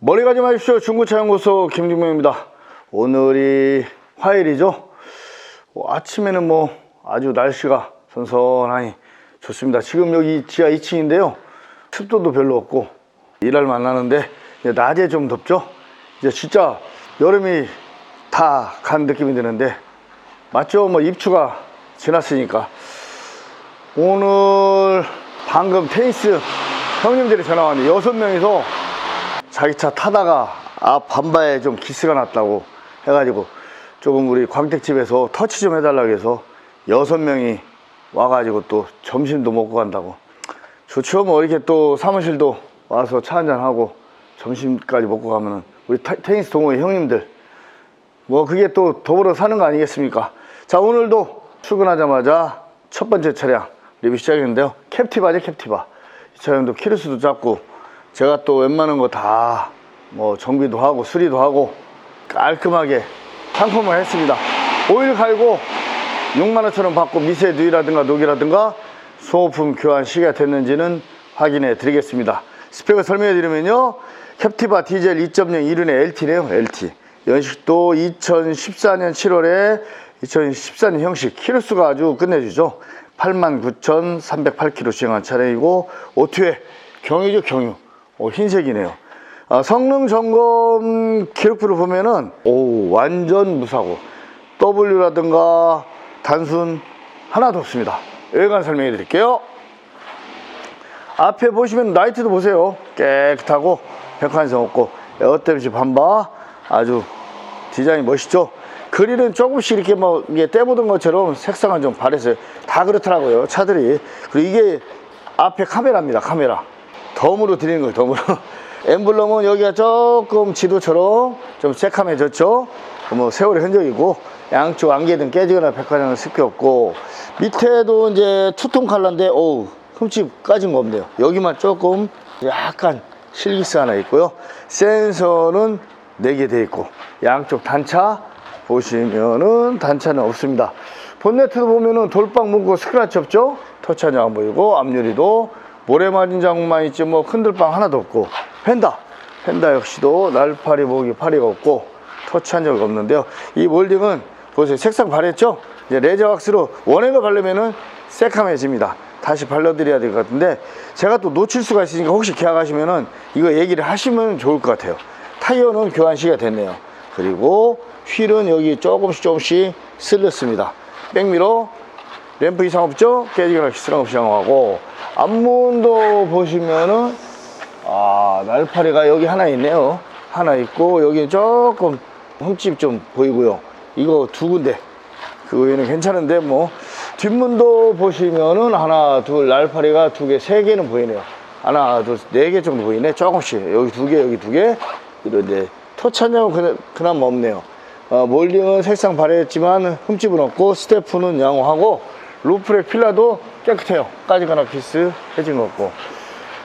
머리 가지 마십시오. 중고차연구소 김중명입니다. 오늘이 화요일이죠. 어, 아침에는 뭐 아주 날씨가 선선하니 좋습니다. 지금 여기 지하 2층인데요. 습도도 별로 없고 일할 만나는데 낮에 좀 덥죠. 이제 진짜 여름이 다 간 느낌이 드는데 맞죠? 뭐 입추가 지났으니까 오늘 방금 테니스 형님들이 전화 왔는데 여섯 명이서 자기 차 타다가 앞 반바에 좀 기스가 났다고 해가지고 조금 우리 광택집에서 터치 좀 해달라고 해서 여섯 명이 와가지고 또 점심도 먹고 간다고. 좋죠. 뭐 이렇게 또 사무실도 와서 차 한잔하고 점심까지 먹고 가면은 우리 타- 테니스 동호회 형님들. 뭐 그게 또 더불어 사는 거 아니겠습니까? 자 오늘도 출근하자마자 첫 번째 차량 리뷰 시작했는데요. 캡티바죠 캡티바. 이 차량도 키로수도 작고 제가 또 웬만한 거 다 뭐 정비도 하고 수리도 하고 깔끔하게 상품을 했습니다. 오일 갈고 6만원처럼 받고 미세 누이라든가 녹이라든가 소모품 교환 시기가 됐는지는 확인해 드리겠습니다. 스펙을 설명해 드리면요. 캡티바 디젤 2.0 이륜의 LT네요 LT 연식도 2014년 7월에 2014년 형식 키로수가 아주 끝내주죠. 89,308km 주행한 차량이고 오토의 경유죠 경유 어, 흰색이네요. 아, 성능 점검 기록부를 보면은 오 완전 무사고. W라든가 단순 하나도 없습니다. 여기간 설명해 드릴게요. 앞에 보시면 라이트도 보세요. 깨끗하고 백환성 없고 에어댐시 반바 아주 디자인이 멋있죠? 그릴은 조금씩 이렇게 뭐 이게 떼보던 것처럼 색상은 좀 바랬어요. 다 그렇더라고요 차들이. 그리고 이게 앞에 카메라입니다 카메라 덤으로 드리는 거예요 덤으로. 엠블럼은 여기가 조금 지도처럼 좀 새카매졌죠? 뭐 세월의 흔적이고 양쪽 안개등 깨지거나 백화장은 습기 없고 밑에도 이제 투톤 컬러인데 어우 흠집 까진 거 없네요. 여기만 조금 약간 실기스 하나 있고요. 센서는 4개 돼 있고 양쪽 단차 보시면은 단차는 없습니다. 본네트도 보면은 돌빵 문고 스크라치 없죠? 터치한 장안 보이고 앞유리도 모래 맞은 장만 있지 뭐 흔들빵 하나도 없고. 펜다. 펜다 역시도 날파리 목이 파리가 없고 터치한 적이 없는데요. 이 몰딩은 보세요 색상 바랬죠? 이제 레저 왁스로 원액을 바르면은 새카매집니다. 다시 발라드려야 될 것 같은데 제가 또 놓칠 수가 있으니까 혹시 계약하시면은 이거 얘기를 하시면 좋을 것 같아요. 타이어는 교환 시가 됐네요. 그리고 휠은 여기 조금씩 조금씩 쓸렸습니다. 백미러 램프 이상 없죠? 깨지거나 기스랑 없이 양호하고 앞문도 보시면은 아 날파리가 여기 하나 있네요. 하나 있고 여기 조금 흠집 좀 보이고요. 이거 두 군데. 그 외에는 괜찮은데 뭐 뒷문도 보시면은 하나 둘 날파리가 두 개 세 개는 보이네요. 하나 둘 네 개 정도 보이네. 조금씩. 여기 두 개 여기 두개. 이런데 점은 그나- 그나마 없네요. 어, 몰딩은 색상 발했지만 흠집은 없고 스태프는 양호하고 루프렉 필라도 깨끗해요. 까지거나 비스 해진 거 없고.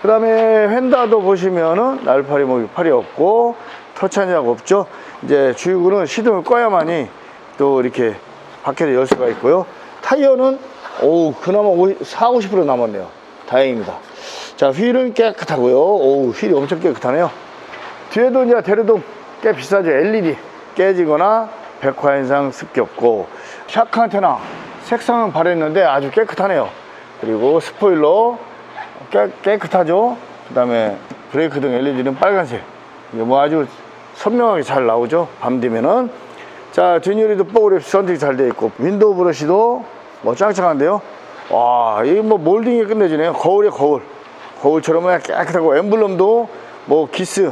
그 다음에 휀다도 보시면은 날파리 목이 팔이 없고 적 없죠? 이제 주유구는 시동을 꺼야만이 또 이렇게 밖에서 열 수가 있고요. 타이어는 오 그나마 4, 50% 남았네요. 다행입니다. 자 휠은 깨끗하고요. 오 휠이 엄청 깨끗하네요. 뒤에도 이제 대류동 꽤 비싸죠. LED 깨지거나 백화 현상 습기 없고. 샤크 안테나 색상은 바랬는데 아주 깨끗하네요. 그리고 스포일러 깨, 깨끗하죠? 그 다음에 브레이크 등 LED는 빨간색. 이게 뭐 아주 선명하게 잘 나오죠? 밤 되면은. 자 뒷유리도 뽀그랩 선택이 잘 되어 있고 윈도우 브러쉬도 뭐 짱짱한데요? 와 이게 뭐 몰딩이 끝내주네요. 거울에 거울. 거울처럼 깨끗하고 엠블럼도 뭐 기스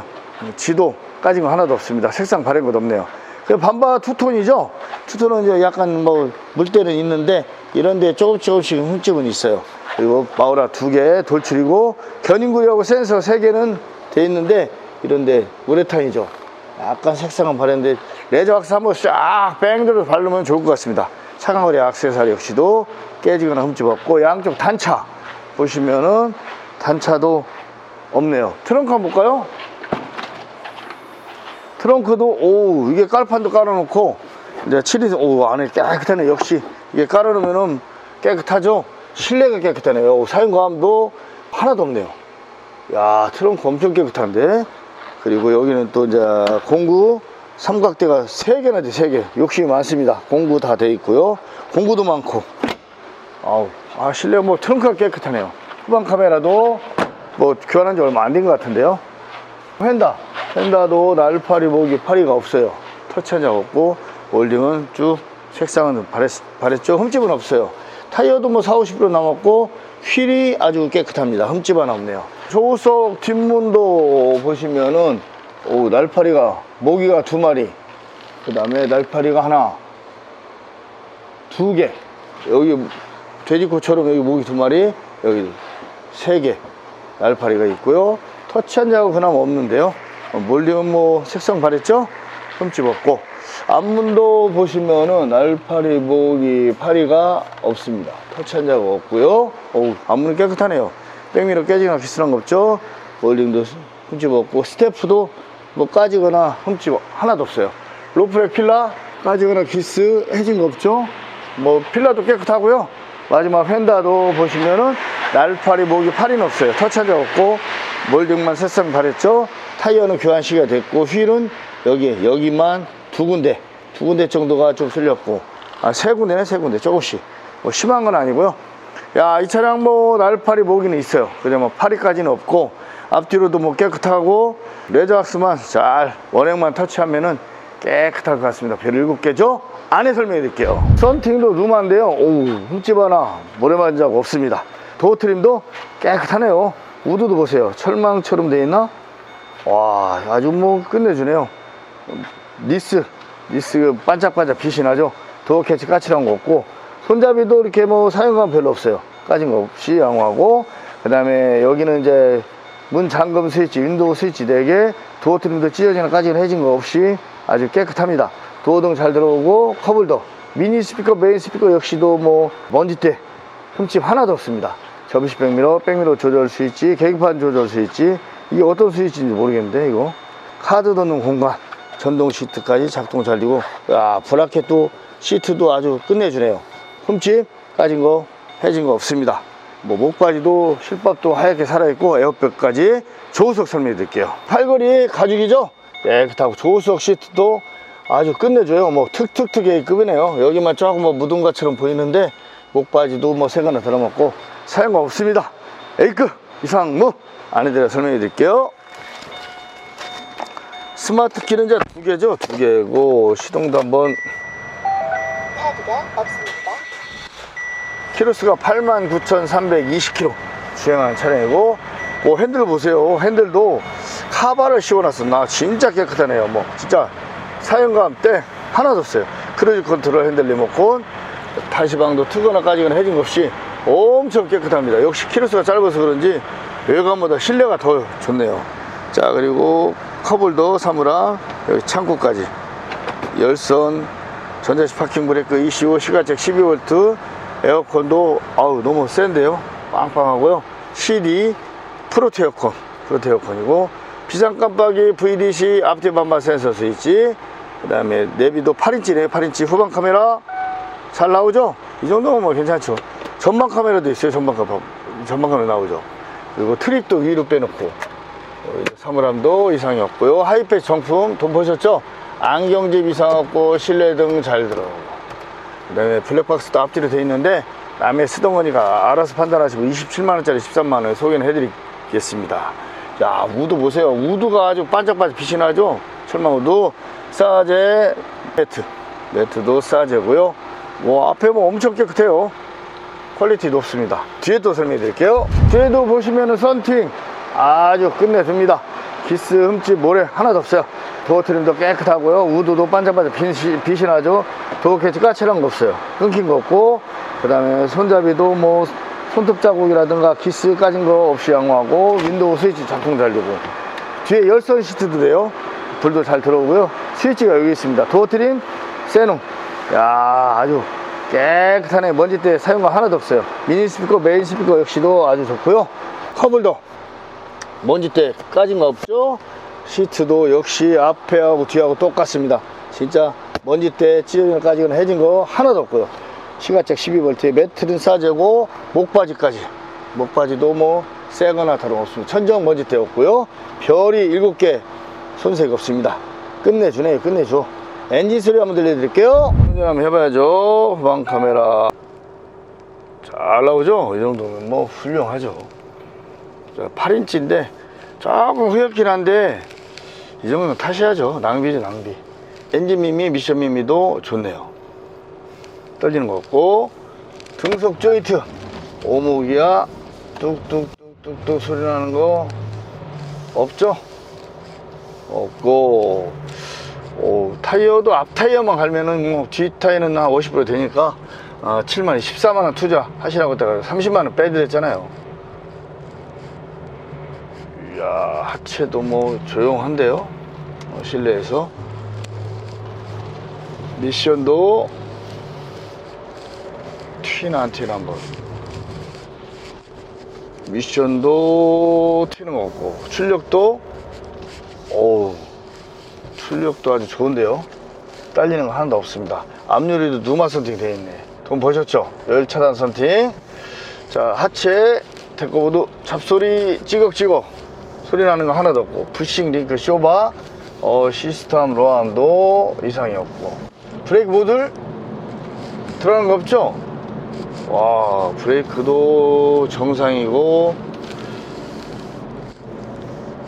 지도 까진 거 하나도 없습니다. 색상 바른 것도 없네요. 그 반바 투톤이죠? 투톤은 이제 약간 뭐 물때는 있는데 이런데 조금씩 조금씩 흠집은 있어요. 그리고 마우라 두 개 돌출이고 견인구리하고 센서 세 개는 돼 있는데 이런데 우레탄이죠. 약간 색상은 바랬는데 레저 왁스 한번 쫙 뺑들어 바르면 좋을 것 같습니다. 차강거리 액세서리 역시도 깨지거나 흠집 없고 양쪽 단차 보시면은 단차도 없네요. 트렁크 한번 볼까요? 트렁크도 오 이게 깔판도 깔아놓고 이제 7인 오 안에 깨끗하네 역시 이게 깔아놓으면은 깨끗하죠 실내가 깨끗하네요 사용감도 하나도 없네요 야 트렁크 엄청 깨끗한데 그리고 여기는 또 이제 공구 삼각대가 세개나 돼, 세개 욕심이 많습니다. 공구 다 돼 있고요. 공구도 많고. 아우, 아, 실내 뭐 트렁크가 깨끗하네요. 후방 카메라도 뭐 교환한 지 얼마 안 된 것 같은데요. 휀다. 휀다도 날파리, 모기, 파리가 없어요. 터치한 적 없고, 월딩은 쭉 색상은 바랬, 바랬 죠. 흠집은 없어요. 타이어도 뭐 4, 50km 남았고, 휠이 아주 깨끗합니다. 흠집 하나 없네요. 조수석 뒷문도 보시면은, 오, 날파리가, 모기가 두 마리, 그 다음에 날파리가 하나, 두 개. 여기 돼지코처럼 여기 모기 두 마리, 여기 세 개. 날파리가 있고요. 터치한 자국 그나마 없는데요. 어, 몰딩은 뭐 색상 바랬죠? 흠집 없고. 앞문도 보시면은 날파리, 모기, 파리가 없습니다. 터치 한 자국 없고요. 어우, 앞문은 깨끗하네요. 백미러 깨지거나 기스난 거 없죠? 몰딩도 흠집 없고, 스태프도 뭐 까지거나 흠집 하나도 없어요. 로프렉 필라 까지거나 기스 해진 거 없죠? 뭐 필라도 깨끗하고요. 마지막 휀다도 보시면은 날파리, 모기, 파리는 없어요. 터치 한 적 없고 몰딩만 새싹 바랬죠. 타이어는 교환 시기가 됐고 휠은 여기 여기만 두 군데 두 군데 정도가 좀 쓸렸고 아 세 군데네 세 군데 조금씩 뭐 심한 건 아니고요. 야 이 차량 뭐 날파리, 모기는 있어요. 그냥 뭐 파리까지는 없고 앞뒤로도 뭐 깨끗하고 레저악스만 잘 원액만 터치하면은 깨끗할 것 같습니다. 별 7개죠? 안에 설명해 드릴게요. 썬팅도 루마인데요. 오, 흠집 하나, 모래만 적 없습니다. 도어 트림도 깨끗하네요. 우드도 보세요. 철망처럼 되어 있나? 와, 아주 뭐 끝내주네요. 니스, 니스 그 반짝반짝 빛이 나죠? 도어 캐치 까칠한 거 없고, 손잡이도 이렇게 뭐 사용감 별로 없어요. 까진 거 없이 양호하고, 그 다음에 여기는 이제 문 잠금 스위치, 윈도우 스위치 4개, 도어 트림도 찢어지나 까지나 해진 거 없이 아주 깨끗합니다. 도어등 잘 들어오고, 커블도, 미니 스피커, 메인 스피커 역시도 뭐 먼지 때 흠집 하나도 없습니다. 접시 백미러, 백미러 조절 스위치, 계기판 조절 스위치, 이게 어떤 스위치인지 모르겠는데, 이거. 카드 넣는 공간, 전동 시트까지 작동 잘 되고, 야, 브라켓도, 시트도 아주 끝내주네요. 흠집, 까진 거, 해진 거 없습니다. 뭐, 목바지도, 실밥도 하얗게 살아있고, 에어백까지 조수석 설명해 드릴게요. 팔걸이 가죽이죠? 깨끗하고, 조수석 시트도 아주 끝내줘요. 뭐, 툭툭툭 A급이네요. 여기만 조금 뭐, 묻은 것처럼 보이는데, 목바지도 뭐, 새거나 들어먹고, 사용 없습니다. A급 이상무 안에대로 설명해 드릴게요. 스마트 키는 이제 두 개죠. 두 개고, 시동도 한번 카드가 없습니다. 키로수가 89,320km 주행한 차량이고 뭐 핸들 보세요 핸들도 카바를 씌워놨어 나 진짜 깨끗하네요 뭐 진짜 사용감 때 하나도 없어요 크루즈 컨트롤 핸들 리모컨 다시방도 트거나 까지거나 해진 것 없이 엄청 깨끗합니다. 역시 키로수가 짧아서 그런지 외관보다 실내가 더 좋네요. 자 그리고 커블도 사무라 여기 창고까지. 열선 전자식 파킹 브레이크 ECU 시가책 12V 에어컨도 아우 너무 센데요? 빵빵하고요. CD 프로트 에어컨 프로트 에어컨이고 비상 깜빡이 VDC 앞뒤 반반 센서 스위치 그 다음에 내비도 8인치네요 8인치 후방 카메라 잘 나오죠? 이 정도면 뭐 괜찮죠. 전방 카메라도 있어요 전방 카메라 전방 카메라 나오죠. 그리고 트립도 위로 빼놓고. 어, 사물함도 이상이 없고요. 하이패스 정품 돈 보셨죠? 안경집 이상 없고 실내등 잘 들어오고 그 다음에 블랙박스도 앞뒤로 돼 있는데 남의 쓰던 거니까 알아서 판단하시고 27만원짜리 13만원에 소개는 해드리겠습니다. 야 우드 보세요. 우드가 아주 반짝반짝 빛이 나죠? 철망 우드 싸제 매트. 매트도 싸제고요 뭐 앞에 뭐 엄청 깨끗해요. 퀄리티 높습니다. 뒤에 또 설명해 드릴게요. 뒤에도 보시면은 썬팅 아주 끝내줍니다. 기스 흠집 모래 하나도 없어요. 도어 트림도 깨끗하고요. 우드도 반짝반짝 빛이, 빛이 나죠. 도어 캐치 까칠한 거 없어요. 끊긴 거 없고 그 다음에 손잡이도 뭐 손톱 자국이라든가 기스 까진 거 없이 양호하고 윈도우 스위치 작동 잘 되고. 뒤에 열선 시트도 돼요. 불도 잘 들어오고요. 스위치가 여기 있습니다. 도어 트림 세노 야 아주 깨끗하네. 먼지때 사용감 하나도 없어요. 미니 스피커 메인 스피커 역시도 아주 좋고요. 커블도 먼지때 까진 거 없죠? 시트도 역시 앞에하고 뒤하고 똑같습니다. 진짜 먼지때 찢어지는 까지는 해진 거 하나도 없고요. 시가책 12V 매트는 싸제고 목바지까지. 목바지도 뭐 새거나 다름없습니다. 천정 먼지때 없고요. 별이 7개 손색 없습니다. 끝내주네요, 끝내줘. 엔진 소리 한번 들려드릴게요. 한번 해봐야죠. 후방 카메라. 잘 나오죠? 이 정도면 뭐 훌륭하죠. 8인치인데 조금 흐옇긴 한데 이 정도면 타셔야죠. 낭비죠, 낭비. 엔진 미미, 미션 미미도 좋네요. 떨리는 거 없고 등속 조이트 오목이야 뚝뚝뚝뚝뚝 소리 나는 거 없죠? 없고 오, 타이어도 앞 타이어만 갈면은 뭐 뒤 타이어는 한 50% 되니까 아, 7만 14만 원 투자 하시라고 했다가 30만 원 빼드렸잖아요. 이야 하체도 뭐 조용한데요. 어, 실내에서 미션도 튀나 안 튀나 한번 미션도 튀는 거 없고 출력도 오 출력도 아주 좋은데요. 딸리는 거 하나도 없습니다. 앞유리도 누마 선팅 되어 있네. 돈 버셨죠? 열 차단 선팅. 자 하체 데코보드 잡소리 찌걱찌걱 소리 나는 거 하나도 없고. 부싱 링크 쇼바. 어, 시스템 로함도 이상이 없고. 브레이크 모듈? 들어가는 거 없죠? 와 브레이크도 정상이고.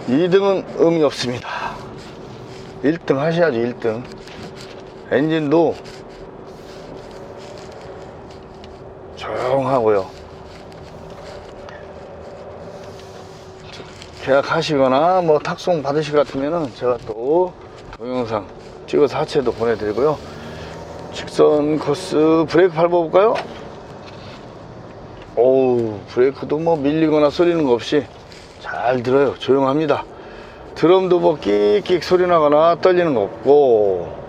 2등은 의미 없습니다 1등 하셔야죠 1등. 엔진도 조용하고요. 계약하시거나 뭐 탁송 받으실 것 같으면은 제가 또 동영상 찍어서 하체도 보내드리고요. 직선 코스 브레이크 밟아볼까요? 오우 브레이크도 뭐 밀리거나 소리는 거 없이 잘 들어요. 조용합니다 드럼도 뭐 끽끽 소리 나거나 떨리는 거 없고.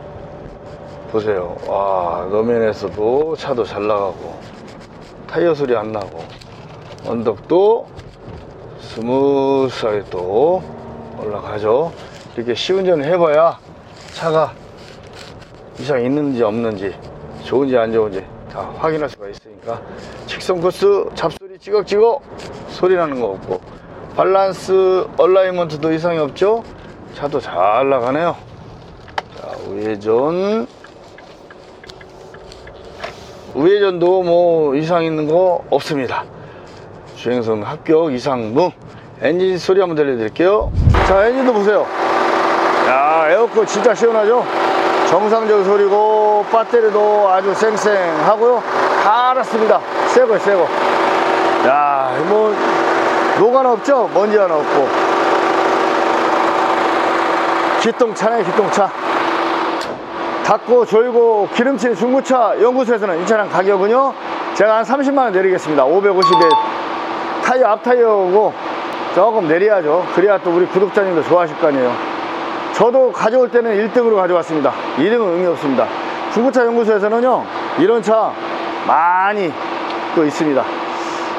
보세요. 와 너면에서도 차도 잘 나가고 타이어 소리 안 나고 언덕도 스무스하게 또 올라가죠. 이렇게 시운전을 해봐야 차가 이상 있는지 없는지 좋은지 안 좋은지 다 확인할 수가 있으니까 직선 코스 잡소리 찌걱찌걱 소리 나는 거 없고 밸런스 얼라이먼트도 이상이 없죠? 차도 잘 나가네요. 자 우회전. 우회전도 뭐 이상 있는 거 없습니다. 주행성 합격 이상 무 엔진 소리 한번 들려드릴게요. 자 엔진도 보세요. 야 에어컨 진짜 시원하죠? 정상적 소리고 배터리도 아주 쌩쌩하고요. 다 알았습니다. 새거 새거. 야뭐 노가 없죠? 먼지 하나 없고. 기똥차네 기똥차. 닫고 졸고 기름칠 중고차 연구소에서는 이 차량 가격은요 제가 한 30만원 내리겠습니다. 550에 타이어 앞 타이어고 조금 내려야죠. 그래야 또 우리 구독자님도 좋아하실 거 아니에요. 저도 가져올 때는 1등으로 가져왔습니다. 2등은 의미 없습니다. 중고차 연구소에서는요 이런 차 많이 또 있습니다.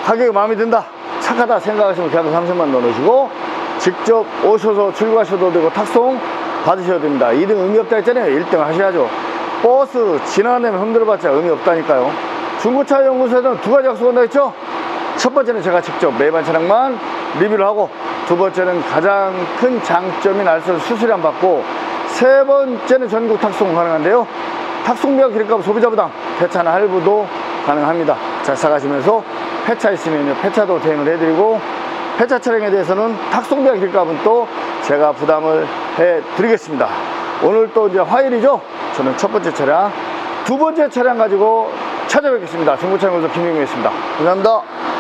가격이 마음에 든다 착하다 생각하시면 계약 30만 넣어놓으시고 직접 오셔서 출고하셔도 되고 탁송 받으셔도 됩니다. 2등 의미 없다 했잖아요. 1등 하셔야죠. 버스 지나가면 흔들어봤자 의미 없다니까요. 중고차 연구소에서는 두 가지 약속한다 했죠? 첫 번째는 제가 직접 매반 차량만 리뷰를 하고 두 번째는 가장 큰 장점인 알선 수수료 안 받고 세 번째는 전국 탁송 가능한데요. 탁송비와 기름값 소비자 부담 폐차나 할부도 가능합니다. 잘 사가시면서 폐차 있으면 폐차도 대행을 해드리고 폐차 차량에 대해서는 탁송비와 기름값은 또 제가 부담을 해드리겠습니다. 오늘 또 이제 화요일이죠? 저는 첫 번째 차량 두 번째 차량 가지고 찾아뵙겠습니다. 중고차량에서 김용이었습니다. 감사합니다